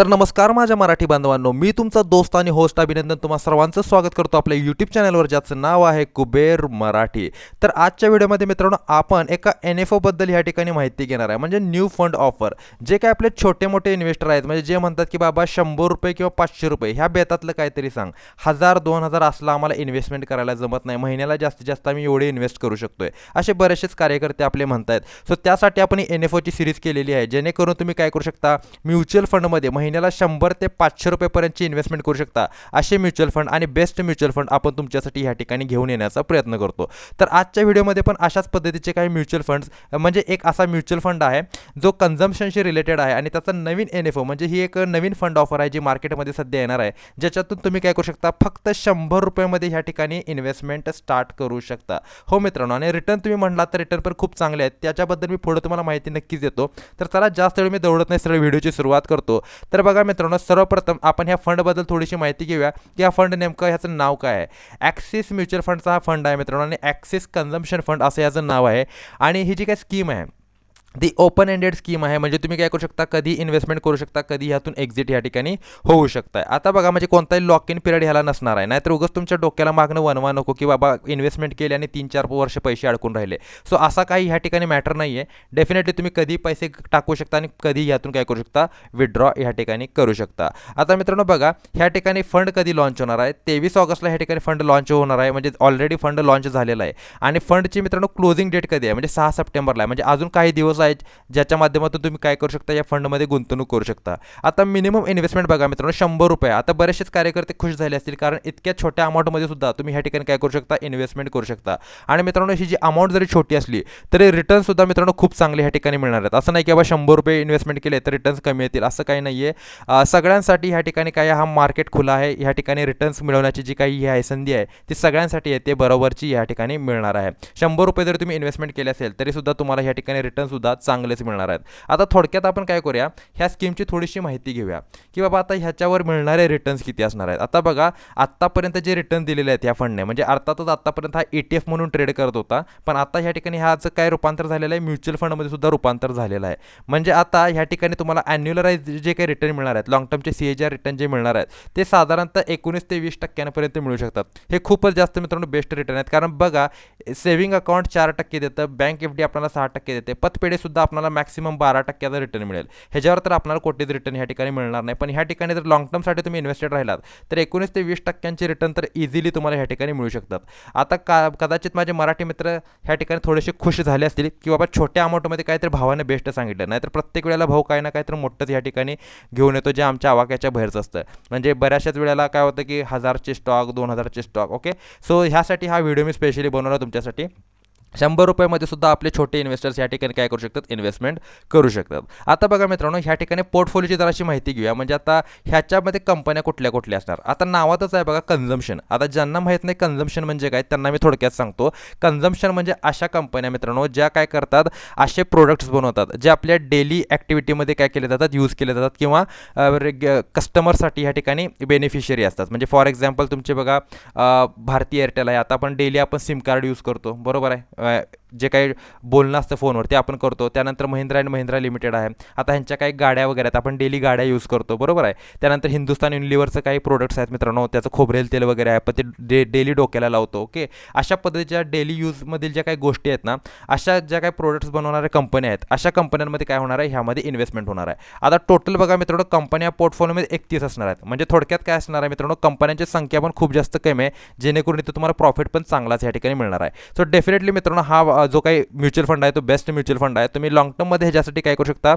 तर नमस्कार माझ्या मराठी बांधवांनो मी तुमचा दोस्त आणि होस्ट अभिनंदन तुम्हा सर्वांचं स्वागत करतो आपल्या यूट्यूब चॅनलवर ज्याचं नाव आहे कुबेर मराठी. तर आजच्या व्हिडिओमध्ये मित्रांनो आपण एका एन एफ ओबद्दल ह्या ठिकाणी माहिती घेणार आहे. म्हणजे न्यू फंड ऑफर जे काय आपले छोटे मोठे इन्व्हेस्टर आहेत म्हणजे जे म्हणतात की बाबा शंभर रुपये किंवा पाचशे रुपये ह्या बेतातलं काहीतरी सांग. हजार दोन हजार असलं आम्हाला इन्व्हेस्टमेंट करायला जमत नाही. महिन्याला जास्तीत जास्त आम्ही एवढे इन्व्हेस्ट करू शकतोय. असे बरेचसेच कार्यकर्ते आपले म्हणत आहेत सो त्यासाठी आपण एन एफ ओची सिरीज केलेली आहे. जेणेकरून तुम्ही काय करू शकता? म्युच्युअल फंडमध्ये महिन्याला शंभर ते पाचशे रुपयेपर्यंतची इन्व्हेस्टमेंट करू शकता. असे म्युच्युअल फंड आणि बेस्ट म्युच्युअल फंड आपण तुमच्यासाठी ह्या ठिकाणी घेऊन येण्याचा प्रयत्न करतो. तर आजच्या व्हिडिओमध्ये पण अशाच पद्धतीचे काही म्युच्युअल फंड्स म्हणजे एक असा म्युच्युअल फंड आहे जो कन्झम्पशनशी रिलेटेड आहे आणि त्याचा नवीन एन एफ ओ म्हणजे ही एक नवीन फंड ऑफर आहे जी मार्केटमध्ये सध्या येणार आहे. ज्याच्यातून तुम्ही काय करू शकता फक्त शंभर रुपयामध्ये ह्या ठिकाणी इन्व्हेस्टमेंट स्टार्ट करू शकता. हो मित्रांनो आणि रिटर्न तुम्ही म्हणला तर रिटर्न पण खूप चांगले आहेत. त्याच्याबद्दल मी पुढे तुम्हाला माहिती नक्कीच देतो. तर चला जास्त वेळ मी दौडत नाही सरळ व्हिडिओची सुरुवात करतो. तर तर बघा मित्रांनो सर्वप्रथम आपण ह्या फंडबद्दल थोडीशी माहिती घेऊया की हा फंड नेमकं ह्याचं नाव काय आहे. ॲक्सिस म्युच्युअल फंडचा हा फंड आहे मित्रांनो आणि ॲक्सिस कन्झम्पशन फंड असं याचं नाव आहे. आणि ही जी काय स्कीम आहे ती ओपन एंडेड स्कीम आहे. म्हणजे तुम्ही काय करू शकता कधी इन्व्हेस्टमेंट करू शकता कधी ह्यातून एक्झिट या ठिकाणी होऊ शकता आता बघा म्हणजे कोणताही लॉक इन पिरियड ह्याला नसणार आहे. नाहीतर उगाच तुमच्या डोक्याला मागणं वनवा नको की बाबा इन्व्हेस्टमेंट केली आणि तीन चार वर्ष पैसे अडकून राहिले. सो असा काही ह्या ठिकाणी मॅटर नाही आहे डेफिनेटली तुम्ही कधी पैसे टाकू शकता आणि कधी ह्यातून काय करू शकता विड्रॉ ह्या ठिकाणी करू शकता. आता मित्रांनो बघा ह्या ठिकाणी फंड कधी लॉन्च होणार आहे? तेवीस ऑगस्टला ह्या ठिकाणी फंड लॉन्च होणार आहे. म्हणजे ऑलरेडी फंड लॉन्च झालेला आहे. आणि फंडची मित्रांनो क्लोजिंग डेट कधी आहे? म्हणजे सहा सप्टेंबरला आहे. म्हणजे अजून काही दिवस आहेत ज्याच्या माध्यमातून तुम्ही काय करू शकता या फंडमध्ये गुंतवणूक करू शकता. आता मिनिमम इन्व्हेस्टमेंट बघा मित्रांनो शंभर रुपये. आता बरेचसेच कार्यकर्ते खुश झाले असतील कारण इतक्या छोट्या अमाऊंटमध्ये सुद्धा तुम्ही ह्या ठिकाणी काय करू शकता इन्व्हेस्टमेंट करू शकता. आणि मित्रांनो ही जी अमाऊंट जरी छोटी असली तरी रिटर्न सुद्धा मित्रांनो खूप चांगले ह्या ठिकाणी मिळणार आहेत. असं नाही की बाबा शंभर रुपये इन्व्हेस्टमेंट केले तर रिटर्न्स कमी येतील असं काही नाही आहे सगळ्यांसाठी ह्या ठिकाणी काय हा मार्केट खुला आहे ह्या ठिकाणी रिटर्न्स मिळवण्याची जी काही ही आहे संधी आहे ती सगळ्यांसाठी आहे ते बरोबरची या ठिकाणी मिळणार आहे. शंभर रुपये जर तुम्ही इन्व्हेस्टमेंट केले असेल तरी सुद्धा तुम्हाला ह्या ठिकाणी रिटर्नसुद्धा चांगलेच मिळणार आहेत. आता थोडक्यात आपण काय करूया? ह्या स्कीमची थोडीशी माहिती घेऊया. की बाबा आता ह्याच्यावर मिळणारे रिटर्न्स किती असणार आहेत? आता बघा आत्तापर्यंत जे रिटर्न दिलेले आहेत या फंडने म्हणजे अर्थातच आत्तापर्यंत हा ई टी एफ म्हणून ट्रेड करत होता पण आता ह्या ठिकाणी ह्याचं काय रूपांतर झालेलं आहे? म्युच्युअल फंडमध्ये सुद्धा रूपांतर झालेलं आहे. म्हणजे आता ह्या ठिकाणी तुम्हाला ॲन्युअलाइज जे काही रिटर्न मिळणार आहेत लॉंग टर्मचे सी एच आर रिटर्न जे मिळणार आहेत ते साधारणतः एकोणीस ते वीस टक्क्यांपर्यंत मिळू शकतात. हे खूपच जास्त मित्रांनो बेस्ट रिटर्न आहेत. कारण बघा सेव्हिंग अकाउंट चार टक्के देतं बँक एफ डी आपल्याला सहा टक्के देते सुद्धा आपल्याला मॅक्सिमम बारा टक्क्याचा रिटर्न मिळेल. ह्याच्यावर तर आपल्याला कोटीच रिटर्न ह्या ठिकाणी मिळणार नाही. पण ह्या ठिकाणी जर लॉंग टर्मसाठी तुम्ही इन्व्हेस्टेड राहिलात तर एकोणीस ते वीस टक्क्यांचे रिटर्न तर इझिली तुम्हाला ह्या ठिकाणी मिळू शकतात. आता का कदाचित माझे मराठी मित्र ह्या ठिकाणी थोडेसे खुश झाले असतील की बाबा छोट्या अमाऊंटमध्ये काहीतरी भावाने बेस्ट सांगितलं. नाहीतर प्रत्येक वेळेला भाऊ काही ना काहीतरी मोठंच ह्या ठिकाणी घेऊन येतो जे आमच्या आवाक्याच्या बाहेरचं असतं. म्हणजे बऱ्याचशाच वेळेला काय होतं की हजारचे स्टॉक दोन हजारचे स्टॉक ओके सो ह्यासाठी हा व्हिडिओ मी स्पेशली बनवला तुमच्यासाठी. शंभर रुपयामध्ये सुद्धा आपले छोटे इन्व्हेस्टर्स या ठिकाणी काय करू शकतात? इन्व्हेस्टमेंट करू शकतात. आता बघा मित्रांनो ह्या ठिकाणी पोर्टफोलिओची जराशी माहिती घेऊया. म्हणजे आता ह्याच्यामध्ये कंपन्या कुठल्या कुठल्या असणार? आता नावातच आहे बघा कन्झम्पशन आता ज्यांना माहीत नाही कन्झम्पशन म्हणजे काय त्यांना मी थोडक्यात सांगतो. कन्झम्पशन म्हणजे अशा कंपन्या मित्रांनो ज्या काय करतात असे प्रोडक्ट्स बनवतात जे आपल्या डेली ॲक्टिव्हिटीमध्ये काय केले जातात यूज केले जातात किंवा कस्टमरसाठी ह्या ठिकाणी बेनिफिशियरी असतात. म्हणजे फॉर एक्झाम्पल तुमचे बघा भारती एअरटेल आहे. आता आपण डेली आपण सिम कार्ड यूज करतो. बरोबर आहे? uh, जे काही बोलणं असतं फोनवर ते आपण करतो त्यानंतर महिंद्रा अँड महिंद्रा लिमिटेड आहे. आता ह्यांच्या काही गाड्या वगैरे आहेत आपण डेली गाड्या यूज करतो बरोबर आहे? त्यानंतर हिंदुस्तान युनिलिव्हरचं काही प्रोडक्ट्स आहेत मित्रांनो त्याचं खोबरेल तेल वगैरे आहे पण ते डे डेली डोक्याला लावतो ओके? अशा पद्धतीच्या डेली यूजमधील ज्या काही गोष्टी आहेत ना अशा ज्या काही प्रोडक्ट्स बनवणाऱ्या कंपन्या आहेत अशा कंपन्यांमध्ये काय होणार आहे? ह्यामध्ये इन्व्हेस्टमेंट होणार आहे. आता टोटल बघा मित्रांनो कंपन्या पोर्टफोलिओमध्ये एकतीस असणार आहेत. म्हणजे थोडक्यात काय असणार आहे मित्रांनो कंपन्यांची संख्या पण खूप जास्त कमी आहे जेणेकरून इथं तुम्हाला प्रॉफिट पण चांगलाच या ठिकाणी मिळणार आहे. सो डेफिनेटली मित्रांनो हा जो काही म्युच्युअल फंड आहे तो बेस्ट म्युच्युअल फंड आहे तुम्ही लॉंग टर्ममध्ये ह्याच्यासाठी काय करू शकता?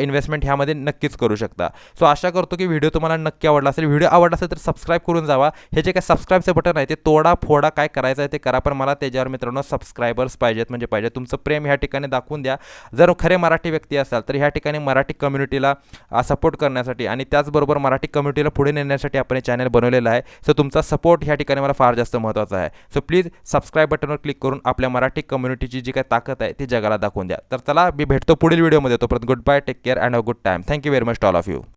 इन्व्हेस्टमेंट ह्यामध्ये नक्कीच करू शकता. सो आशा करतो की व्हिडिओ तुम्हाला नक्की आवडला असेल. व्हिडिओ आवडला असेल तर सबस्क्राईब करून जावा. हे जे काही सबस्क्राईबचं बटन आहे ते तोडा फोडा काय करायचं आहे ते करा पण मला त्याच्यावर मित्रांनो सबस्क्रायबर्स पाहिजेत. म्हणजे पाहिजे तुमचं प्रेम ह्या ठिकाणी दाखवून द्या. जर खरे मराठी व्यक्ती असाल तर ह्या ठिकाणी मराठी कम्युनिटीला सपोर्ट करण्यासाठी आणि त्याचबरोबर मराठी कम्युनिटीला पुढे नेण्यासाठी आपण हे चॅनल बनवलेलं आहे. सो तुमचा सपोर्ट ह्या ठिकाणी मला फार जास्त महत्त्वाचा आहे. सो प्लीज सबस्क्राईब बटनवर क्लिक करून आपल्या मराठी कम्युनिटी कम्युनिटीची जी काय ताकद आहे ती जगाला दाखवून द्या. तर चला मी भेटतो पुढील व्हिडिओमध्ये. तोपर्यंत goodbye take care and a good time thank you very much all of you